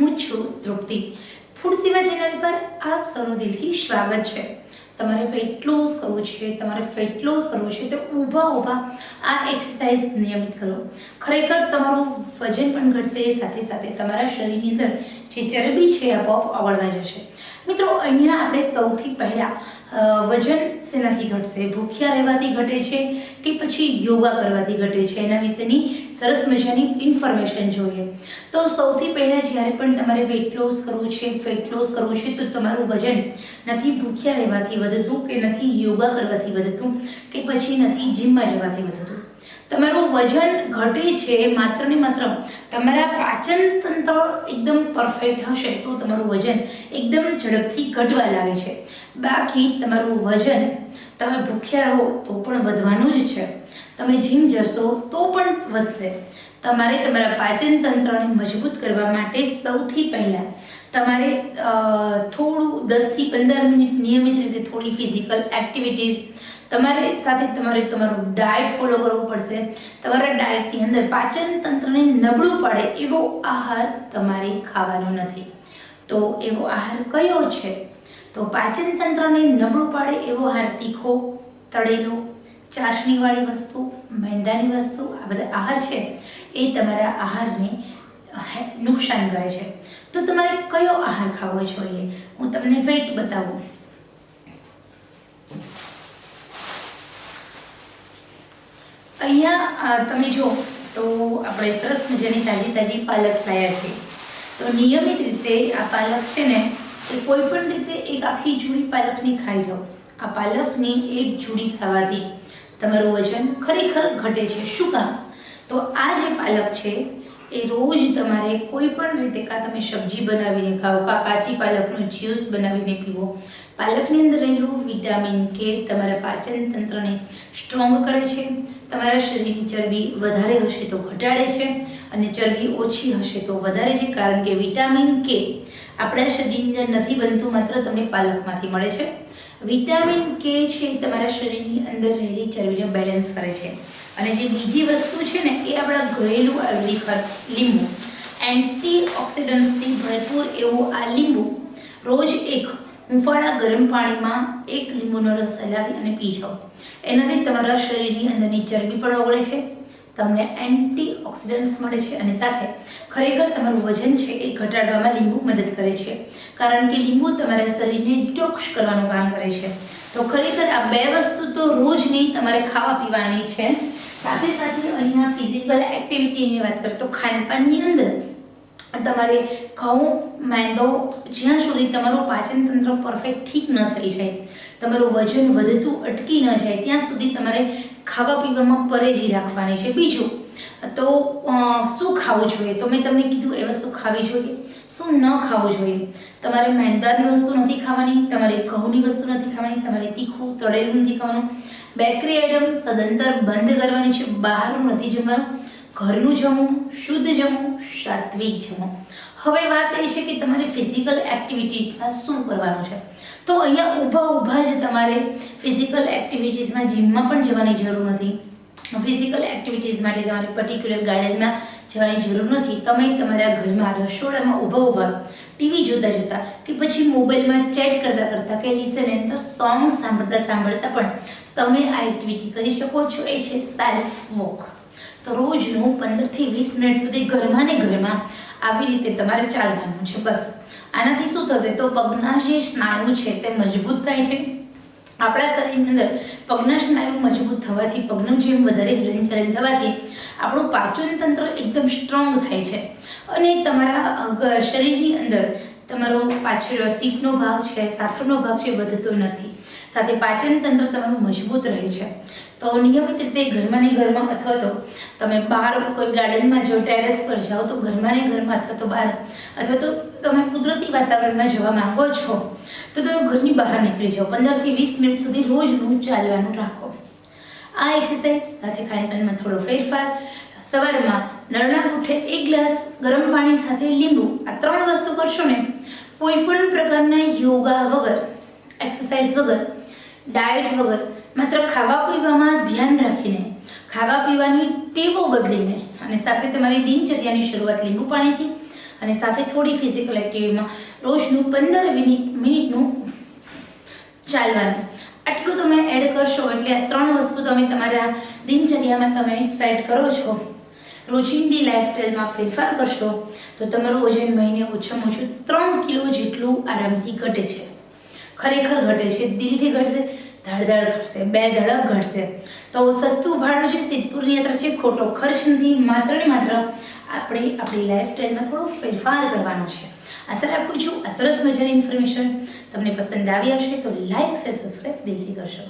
હું છું તૃપ્તિ. ફૂડ સેવા ચેનલ પર આપ સૌનું દિલથી સ્વાગત છે. તમારે વેટ લોસ કરવું છે, તમારે ફેટ લોસ કરવું છે, તો ઊભા ઊભા આ એક્સરસાઇઝ નિયમિત કરો. ખરેખર તમારું વજન પણ ઘટશે, સાથે સાથે તમારા શરીરની અંદર જે ચરબી છે આપોઆપ આવડવા જશે. મિત્રો, અહીંયા આપણે સૌથી પહેલાં વજન શેનાથી ઘટશે? ભૂખ્યા રહેવાથી ઘટે છે કે પછી યોગા કરવાથી ઘટે છે? એના વિશેની સરસ મજાની ઇન્ફોર્મેશન જોઈએ. તો સૌથી પહેલાં જ્યારે પણ તમારે વેટ લોસ કરવું છે ફેટ લોસ કરવું છે, તો તમારું વજન નથી ભૂખ્યા રહેવાથી વધતું કે નથી યોગા કરવાથી વધતું કે પછી નથી જીમમાં જવાથી વધતું. તમારું વજન ઘટે છે માત્ર ને માત્ર તમારા પાચન તંત્ર એકદમ પરફેક્ટ હશે તો તમારું વજન એકદમ ઝડપથી ઘટવા લાગે છે. બાકી તમારું વજન તમે ભૂખ્યા રહો તો પણ વધવાનું જ છે. તમે જીમ જશો તો પણ વધશે. તમારે તમારા પાચન તંત્રને મજબૂત કરવા માટે સૌથી પહેલાં તમારે થોડું દસથી પંદર મિનિટ નિયમિત રીતે થોડી ફિઝિકલ એક્ટિવિટીઝ તમારે સાથે તમારે તમારું ડાયટ ફોલો કરવું પડશે. તમારા ડાયટની અંદર પાચન તંત્રને નબળું પડે એવો આહાર તમારે ખાવાનો નથી. તો એવો આહાર કયો છે? તો પાચન તંત્રને નબળું પાડે એવો આહાર તીખો, તળેલો ચાસણીવાળી વસ્તુ, મેંદાની વસ્તુ, આ બધા આહાર છે, એ તમારા આહારને નુકસાન કરે છે. તો તમારે કયો આહાર ખાવો જોઈએ? હું તમને વેટ બતાવું. અહીંયા તમે જો, તો આપણે સરસ મજાની તાજી તાજી પાલક લાયા છે. તો નિયમિત રીતે આ પાલક છે ને, એ કોઈ પણ રીતે એક આખી જુડી પાલકની ખાઈ જાઓ. આ પાલકની એક જુડી ખાવાથી તમારું વજન ખરેખર ઘટે છે. શું કામ તો આ જે પાલક છે, એ રોજ તમારે કોઈ પણ રીતે કાં તમે સબ્જી બનાવીને ખાઓ, કાં કાચી પાલકનું જ્યુસ બનાવીને પીવો, પાલકની અંદર રહેલું વિટામિન કે તમારા પાચન તંત્રને સ્ટ્રોંગ કરે છે. તમારા શરીરની ચરબી વધારે હશે તો ઘટાડે છે અને ચરબી ઓછી હશે તો વધારે છે. કારણ કે વિટામિન કે આપણા શરીરની અંદર નથી બનતું, માત્ર તમને પાલકમાંથી મળે છે. વિટામિન કે છે તમારા શરીરની અંદર રહેલી ચરબીને બેલેન્સ કરે છે. અને જે બીજી વસ્તુ છે ને, એ આપણા ઘરેલું આવેલી લીંબુ. એન્ટી ઓક્સિડન્ટ્સથી ભરપૂર એવું આ લીંબુ રોજ એક હુંફાળા ગરમ પાણીમાં એક લીંબુનો રસ હલાવી અને પી જાઓ. એનાથી તમારા શરીરની અંદરની ચરબી પણ ઓગળે છે. તમને એન્ટી ઓક્સિડન્ટ્સ મળે છે અને સાથે ખરેખર તમારું વજન છે એ ઘટાડવામાં લીંબુ મદદ કરે છે. કારણ કે લીંબુ તમારા શરીરને ડિટોક્સ કરવાનું કામ કરે છે. તો ખરેખર આ બે વસ્તુ તો રોજની તમારે ખાવા પીવાની છે. સાથે સાથે અહીંયા ફિઝિકલ એક્ટિવિટીની વાત કરીએ તો ખાનપાનની અંદર તમારે ઘઉં, મેંદો જ્યાં સુધી તમારું પાચન તંત્ર પરફેક્ટ ઠીક ન થઈ જાય, તમારું વજન વધતું અટકી ન જાય, ત્યાં સુધી તમારે ખાવા પીવામાં પરેજી રાખવાની છે. બીજું, તો શું ખાવું જોઈએ? તો મેં તમને કીધું એ વસ્તુ ખાવી જોઈએ. શું ન ખાવું જોઈએ? તમારે મેંદાની વસ્તુ નથી ખાવાની, તમારે ઘઉંની વસ્તુ નથી ખાવાની, તમારે તીખું, તળેલું નથી ખાવાનું. બેકરી આઈટમ સદંતર બંધ કરવાની છે. બહારનું નથી જમવાનું. ઘરનું જમવું, શુદ્ધ જમવું, સાત્વિક જમવું. હવે વાત એ છે કે તમારે ફિઝિકલ એક્ટિવિટીઝમાં શું કરવાનું છે? તો અહીંયા ઊભા ઊભા જ તમારે ફિઝિકલ એક્ટિવિટીઝમાં જીમમાં પણ જવાની જરૂર નથી. ફિઝિકલ એક્ટિવિટીઝ માટે તમારે પર્ટિક્યુલર ગાર્ડનમાં જવાની જરૂર નથી. તમે તમારા ઘરમાં રસોડામાં ઊભા ઊભા ટીવી જોતા જોતા કે પછી મોબાઈલમાં ચેટ કરતા કરતા કે લિસન એન તો સોંગ સાંભળતા સાંભળતા પણ તમે આ એક્ટિવિટી કરી શકો છો. એ છે સેલ્ફ વોક તો રોજનું પંદરથી વીસ મિનિટ સુધી ઘરમાં ને ઘરમાં આવી રીતે તમારે ચાલવાનું છે, બસ. આનાથી શું થશે? તો પગના જે સ્નાયુ છે તે મજબૂત થાય છે. આપણા શરીરની અંદર પગના સ્નાયુ મજબૂત થવાથી, પગનું જેમ વધારે હલનચલન થવાથી આપણું પાચન તંત્ર એકદમ સ્ટ્રોંગ થાય છે. અને તમારા શરીરની અંદર તમારો પાછળ સીટનો ભાગ છે, સાથળનો ભાગ છે, વધતો નથી. સાથે પાચન તંત્ર તમારું મજબૂત રહે છે. તો નિયમિત રીતે ઘરમાં ને ઘરમાં અથવા તો તમે બહાર કોઈ ગાર્ડનમાં જાઓ, ટેરેસ પર જાઓ, તો ઘરમાં ને ઘરમાં અથવા તો બહાર અથવા તો તમે કુદરતી વાતાવરણમાં જવા માંગો છો, તો તમે ઘરની બહાર નીકળી જાઓ. પંદરથી વીસ મિનિટ સુધી રોજનું ચાલવાનું રાખો. આ એક્સરસાઇઝ સાથે ખાનપાનમાં થોડો ફેરફાર. સવારમાં નળના કોઠે એક ગ્લાસ ગરમ પાણી સાથે લીંબુ, આ ત્રણ વસ્તુ કરશો ને, કોઈ પણ પ્રકારના યોગા વગર એક્સરસાઇઝ વગર ડાયટ વગર. માત્ર ખાવા પીવામાં ધ્યાન રાખીને, ખાવા પીવાની ટેવો બદલીને અને સાથે તમારી દિનચર્યાની શરૂઆત લીંબુ પાણીથી અને સાથે થોડી ફિઝિકલ એક્ટિવિટીમાં રોજનું પંદર મિનિટ, મિનિટનું ચાલવાનું. આટલું તમે એડ કરશો એટલે આ ત્રણ વસ્તુ તમે તમારા દિનચર્યામાં તમે સેટ કરો છો. રોજિંદી લાઇફસ્ટાઈલમાં ફેરફાર કરશો તો તમારું વજન મહિને ઓછામાં ઓછું ત્રણ કિલો જેટલું આરામથી ઘટે છે. ખરેખર ઘટે છે. દિલથી ઘટશે ધડધડ ઘટશે, બે ધડક ઘટશે. તો સસ્તું ભાડું છે, સિદ્ધપુરની યાત્રા છે, ખોટો ખર્ચ નથી, માત્ર ને માત્ર આપણે, આપણી લાઈફસ્ટાઈલમાં થોડો ફેરફાર કરવાનો છે. આશા રાખું છું આ સરસ મજાની ઇન્ફોર્મેશન તમને પસંદ આવી હશે, તો લાઈક શેર સબસ્ક્રાઈબ દિલથી કરશો.